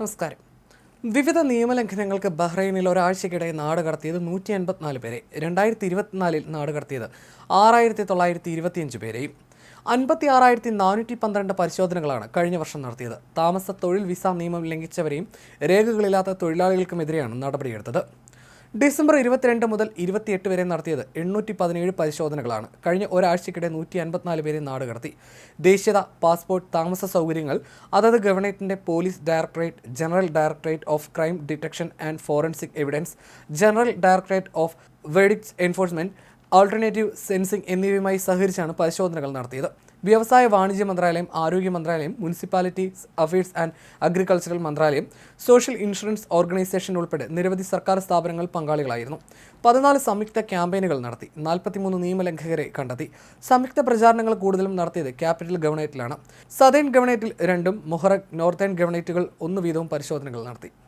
നമസ്കാരം. വിവിധ നിയമലംഘനങ്ങൾക്ക് ബഹ്റൈനിൽ ഒരാഴ്ചക്കിടെ നാട് കടത്തിയത് നൂറ്റി അൻപത്തിനാല് പേരെ രണ്ടായിരത്തി ഇരുപത്തിനാലിൽ നാട് കടത്തിയത് ആറായിരത്തി തൊള്ളായിരത്തി ഇരുപത്തിയഞ്ച് പേരെയും അൻപത്തി ആറായിരത്തി നാനൂറ്റി പന്ത്രണ്ട് പരിശോധനകളാണ് കഴിഞ്ഞ വർഷം നടത്തിയത്. താമസ തൊഴിൽ വിസ നിയമം ലംഘിച്ചവരെയും രേഖകളില്ലാത്ത തൊഴിലാളികൾക്കുമെതിരെയാണ് നടപടിയെടുത്തത്. ഡിസംബർ ഇരുപത്തിരണ്ട് മുതൽ ഇരുപത്തിയെട്ട് വരെ നടത്തിയത് എണ്ണൂറ്റി പതിനേഴ് പരിശോധനകളാണ്. കഴിഞ്ഞ ഒരാഴ്ചക്കിടെ നൂറ്റി അൻപത്തിനാല് പേരെ നാട് കടത്തി. ദേശീയത പാസ്പോർട്ട് താമസ സൗകര്യങ്ങൾ അതത് ഗവൺമെന്റിന്റെ police directorate general directorate of crime detection and forensic evidence general directorate of വെഡിക്സ് enforcement alternative sensing എന്നിവയുമായി സഹകരിച്ചാണ് പരിശോധനകൾ നടത്തിയത്. വ്യവസായ വാണിജ്യ മന്ത്രാലയം ആരോഗ്യ മന്ത്രാലയം മുനിസിപ്പാലിറ്റി അഫയേഴ്സ് ആൻഡ് അഗ്രികൾച്ചറൽ മന്ത്രാലയം സോഷ്യൽ ഇൻഷുറൻസ് ഓർഗനൈസേഷൻ ഉൾപ്പെടെ നിരവധി സർക്കാർ സ്ഥാപനങ്ങൾ പങ്കാളികളായിരുന്നു. പതിനാല് സംയുക്ത ക്യാമ്പയിനുകൾ നടത്തി നാൽപ്പത്തിമൂന്ന് നിയമലംഘകരെ കണ്ടെത്തി. സംയുക്ത പ്രചാരണങ്ങൾ കൂടുതലും നടത്തിയത് ക്യാപിറ്റൽ ഗവർണേറ്റിലാണ് സദേൺ ഗവർണേറ്റിൽ രണ്ടും മൊഹറക് നോർത്തേൺ ഗവർണേറ്റുകൾ ഒന്ന് വീതവും പരിശോധനകൾ നടത്തി.